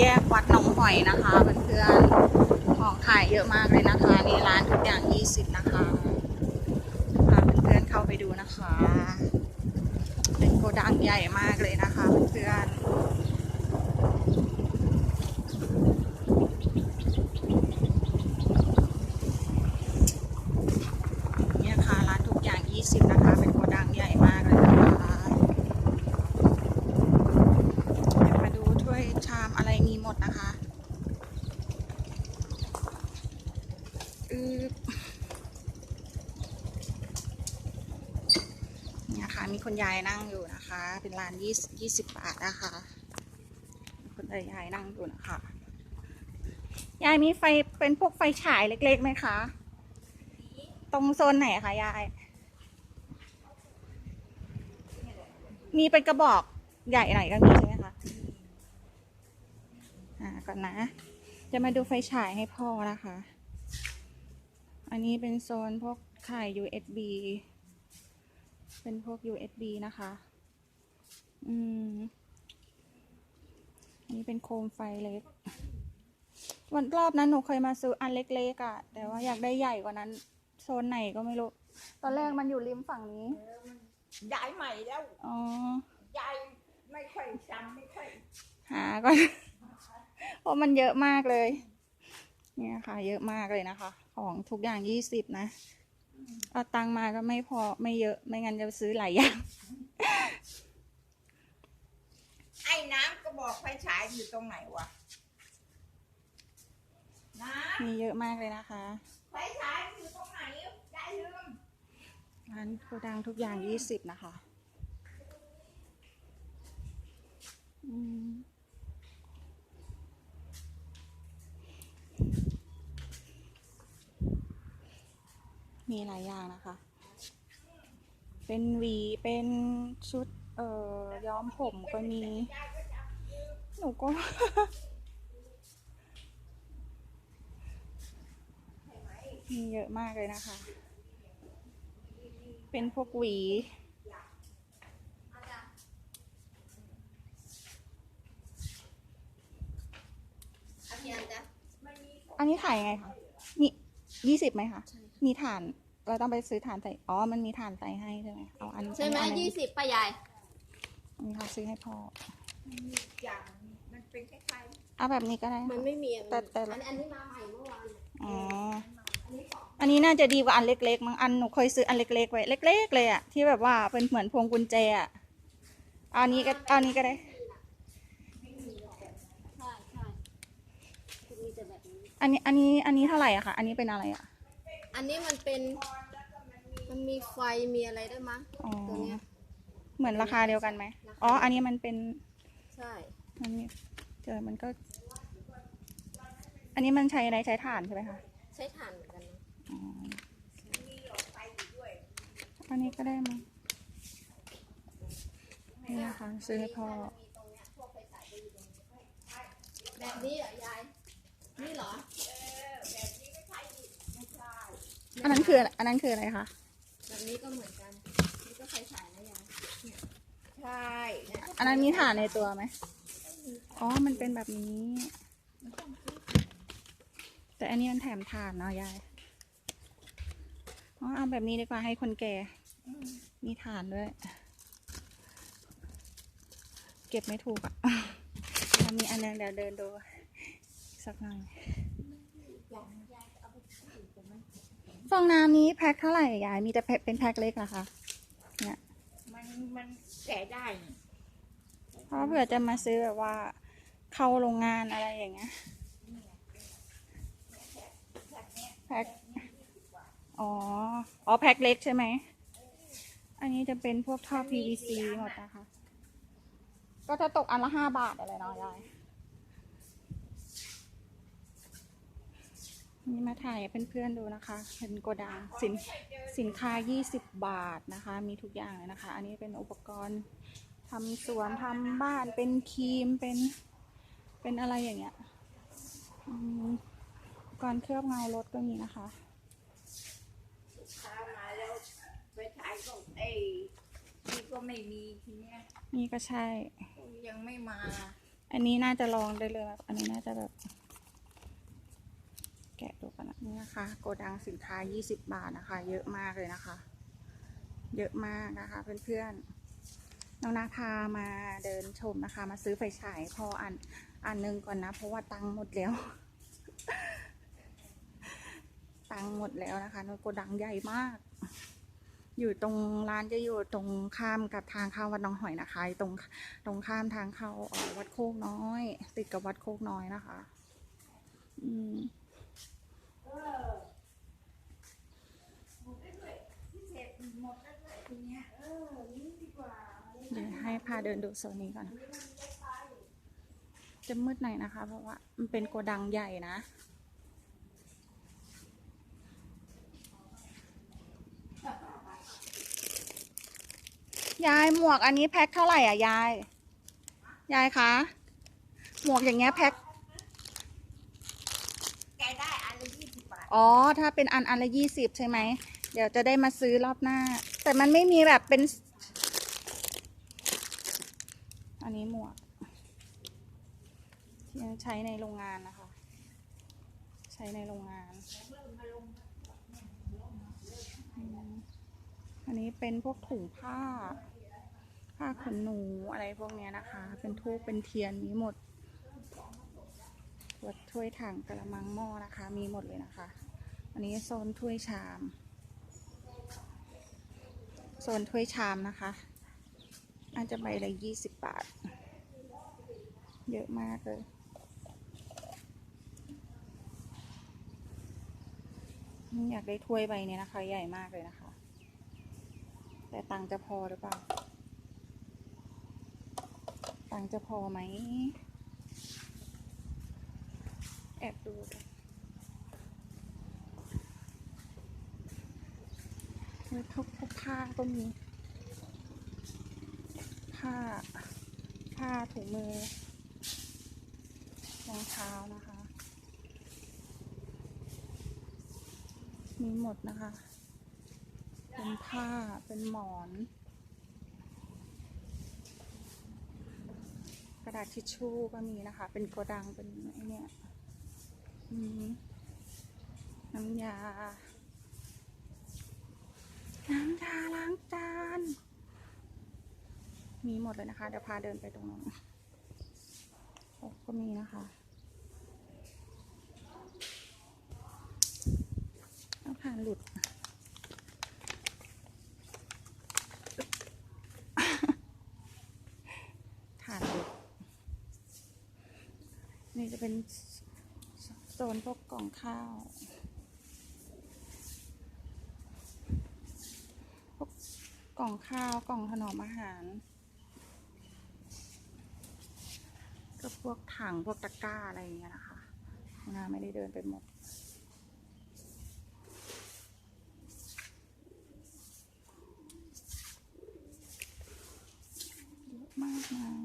แยกวัดหนองหอยนะคะเพื่อนๆของขายเยอะมากเลยนะคะนี่ร้านทุกอย่าง 20 นะคะพาเพื่อนๆเข้าไปดูนะคะ เป็นโกดังใหญ่มากเลยนะคะเพื่อน คุณยายนั่งอยู่นะคะ เป็นร้านยี่ยี่สิบบาทนะคะ คุณยายนั่งอยู่นะคะ ยายมีไฟเป็นพวกไฟฉายเล็กๆไหมคะ ตรงโซนไหนคะยาย มีเป็นกระบอกใหญ่หน่อยก็มีใช่ไหมคะ อ่าก่อนนะ จะมาดูไฟฉายให้พ่อนะคะ อันนี้เป็นโซนพวกขาย USB เป็นพวก USB นะคะ อืมอันนี้เป็นโคมไฟเล็ก วันรอบนั้นหนูเคยมาซื้ออันเล็กๆอะ่ะ แต่ว่าอยากได้ใหญ่กว่านั้น โซนไหนก็ไม่รู้ ตอนแรกมันอยู่ริมฝั่งนี้ ย้ายใหม่แล้วอ๋อ ย้ายไม่ค่อยจำไม่ค่อยหาก่อน เพราะมันเยอะมากเลย เนี่ยค่ะ เยอะมากเลยนะคะ ของทุกอย่างยี่สิบนะ เอาตังค์มาก็ไม่พอไม่เยอะไม่งั้นจะซื้อหลายอย่าง ไอ้น้ำก็บอกไฟฉายอยู่ตรงไหนวะ น้มีเยอะมากเลยนะคะำไฟฉายอยู่ตรงไหนย้ายลืม ร้านโกดังทุกอย่างยี่สิบนะคะอืม มีหลายอย่างนะคะ เป็นหวีเป็นชุด เอ่อย้อมผมก็มี หนูก็ มีเยอะมากเลยนะคะ เป็นพวกหวีอันนี้จ้ะอันนี้ถ่ายยังไงคะมียี่สิบไหมคะ มีฐาน เราต้องไปซื้อฐานใส่ อ๋อ มันมีฐานใส่ให้ใช่ไหมเอาอันใช่ไหมอันนั้นยี่สิบป้ายายนี่ค่ะซื้อให้พ่อ อย่างมันเป็นคล้ายเอาแบบนี้ก็ได้มันค่ะ ไม่มีแต่แต่ อันอันนี้มาใหม่เมื่อวานอ๋อ อันนี้น่าจะดีกว่าอันเล็กๆมั้งอันหนูเคยซื้ออันเล็กๆไว้เล็ก ๆ เลยอะที่แบบว่าเป็นเหมือนพวงกุญแจอะเอาอันนี้ก็เอาอันนี้ก็ได้ ใช่ใช่มีแต่แบบนี้อันนี้อันนี้อันนี้เท่าไหร่อะคะอันนี้เป็นอะไรอะ อันนี้มันเป็น มันมีไฟมีอะไรด้วยมั้งอ๋อ ตัวเนี้ย เหมือนราคาเดียวกันไหม ราคา อ๋อ อันนี้มันเป็น ใช่ มันมีเจอมันก็ อันนี้มันใช้อะไรใช้ถ่านใช่ไหมคะใช้ถ่านเหมือนกันนะอ๋ออันนี้ก็ได้มั้งนี่นะคะซื้อให้พ่อ แบบนี้เหรอยาย นี่เหรอ อันนั้นคืออันนั้นคืออะไรคะ แบบนี้ก็เหมือนกัน นี่ก็ไฟฉายนะยายๆใช่อันนั้นมีถ่านในตัวไหมอ๋อ มันเป็นแบบนี้ แต่อันนี้มันแถมถ่านเนาะยาย อ๋อ เอาแบบนี้ดีกว่าให้คนแก่ มีถ่านด้วย เก็บไม่ถูกอะ่ะแล้วมีอันนึงเดี๋ยวเดินดู สักหน่อย ฟองน้ำนี้แพ็คเท่าไหร่ยายมีแต่แพ็คเป็นแพ็คเล็กเหรอคะ เนี่ยมันมันแกะได้นี่เพราะเผื่อจะมาซื้อแบบว่า เข้าโรงงานอะไรอย่างเงี้ยแพ็คอ๋อ อ๋อแพ็คเล็กใช่ไหม อันนี้จะเป็นพวกท่อ PVC หมดนะคะ ก็จะตกอันละห้าบาทอะไรเนาะยาย นี่มาถ่ายให้เพื่อนๆดูนะคะ เป็นโกดังสินสินค้า 20 บาทนะคะ มีทุกอย่างเลยนะคะ อันนี้เป็นอุปกรณ์ทำสวนทำบ้านเป็นครีมเป็นเป็นอะไรอย่างเงี้ยอืมอุปกรณ์เคลือบเงารถก็มีนะคะถ้ามาแล้วไฟฉายก็เอ้ยที่ก็ไม่มีทีเนี้ยนี่ก็ใช่ยังไม่มา อันนี้น่าจะลองได้เลยแบบอันนี้น่าจะแบบ แกะดูกันนะนี่นะคะ โกดังสินค้า 20 บาทนะคะ เยอะมากเลยนะคะ เยอะมากนะคะ เพื่อนๆน้องนาพามาเดินชมนะคะ มาซื้อไฟฉายพออันอันหนึงก่อนนะ เพราะว่าตังค์หมดแล้ว ตังค์หมดแล้วนะคะนโกดังใหญ่มาก อยู่ตรงร้านจะอยู่ตรงข้ามกับทางเข้าวัดน้องหอยนะคะ ตรงตรงข้ามทางเข้าออวัดโคกน้อย ติดกับวัดโคกน้อยนะคะ อืม เดี๋ยวให้พาเดินดูโซนนี้ก่อน จะมืดหน่อยนะคะ เพราะว่ามันเป็นโกดังใหญ่นะยายหมวกอันนี้แพ็คเท่าไหร่อะยาย ยายคะ หมวกอย่างเงี้ยแพ็ค แกได้อันละยี่สิบบาท อ๋อ ถ้าเป็นอันอันละยี่สิบใช่ไหม เดี๋ยวจะได้มาซื้อรอบหน้า แต่มันไม่มีแบบเป็น อันนี้หมวกที่ใช้ในโรงงานนะคะ ใช้ในโรงงาน อันนี้เป็นพวกถุงผ้า ผ้าขนหนูอะไรพวกนี้นะคะ เป็นทูบเป็นเทียนมีหมดวดถ้วยถังกระมังหม้อนะคะ มีหมดเลยนะคะ อันนี้โซนถ้วยชาม โซนถ้วยชามนะคะ อาจจะใบละยี่สิบบาท เยอะมากเลยอยากได้ถ้วยใบเนี้ยนะคะ ใหญ่มากเลยนะคะ แต่ตังจะพอหรือเปล่า ตังจะพอไหม แอบดู ก่อนเฮ้ยพวกพวกผ้าก็มีผ้าผ้าถุงมือรองเท้านะคะ มีหมดนะคะ เป็นผ้าเป็นหมอน กระดาษทิชชู่ก็มีนะคะ เป็นโกดังเป็นไอเนี่ยน้ำยา น้ำยาล้างจาน มีหมดเลยนะคะ เดี๋ยวพาเดินไปตรงนั้นโอ้ก็มีนะคะเอาผ่านหลุดฐานหลุด นี่จะเป็นโซนพวกกล่องข้าว พวกกล่องข้าวกล่องถนอมอาหาร ก็พวกถังพวกตะกร้าอะไรอย่างเงี้ยนะคะนาไม่ได้เดินไปหมดเยอะมากนะ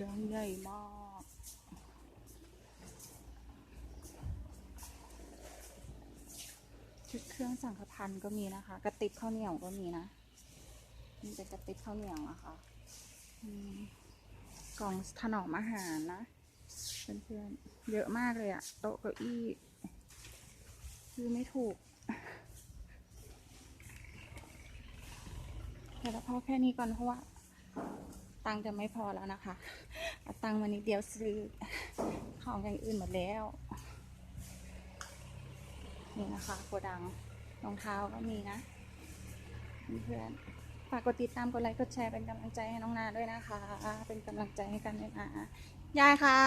ดงใหญ่มาก ชุดเครื่องสังฆพันธ์ก็มีนะคะ กระติบข้าวเหนียวก็มีนะนี่เป็นกระติบข้าวเหนียวนะคะอืมกล่องถนอมอาหารนะเพื่อนๆเยอะมากเลยอะโต๊ะเก้าอี้คือไม่ถูกแต่ละพอแค่นี้ก่อนเพราะว่า ตังค์จะไม่พอแล้วนะคะ เอาตังค์มานิดเดียวซื้อของอย่างอื่นหมดแล้ว นี่นะคะโกดังรองเท้าก็มีนะ เพื่อนฝากกดติดตามกดไลค์กดแชร์เป็นกำลังใจให้น้องนาด้วยนะคะ เป็นกำลังใจให้กันด้วยนะยายคะ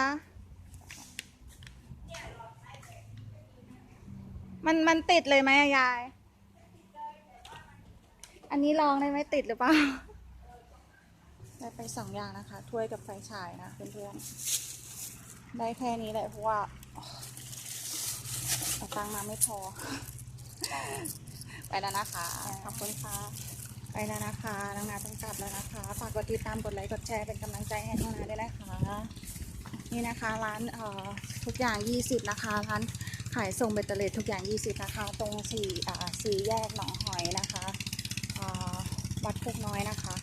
มันมันติดเลยไหมยาย อันนี้ลองได้ไหมติดหรือเปล่า ได้ไปสองอย่างนะคะ ถ้วยกับไฟฉายนะเพื่อนๆ ได้แค่นี้แหละเพราะว่าเอาตังมาไม่พอ ไปแล้วนะคะ ขอบคุณค่ะ ไปแล้วนะคะน้องนาต้องกลับแล้วนะคะ ฝากกดติดตาม กดไลค์ กดแชร์ เป็นกำลังใจให้น้องนาด้วยนะคะ นี่นะคะร้านเอ่อทุกอย่าง 20 นะคะ ร้านขายส่งเบตเตอร์เลททุกอย่าง 20 นะคะ ตรงสี่อ่าสี่แยกหนองหอยนะคะอ่าน้อยนะคะ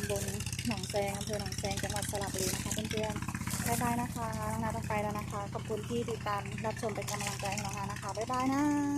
ำบลหนองแซงอำเภอหนองแซงจังหวัดสระบุรีนะคะเพื่อนๆบ๊ายบายนะคะน้องนาต้องไปแล้วนะคะ ขอบคุณที่ติดตามรับชมเป็นกำลังใจให้น้องนานะคะบ๊ายบายนะ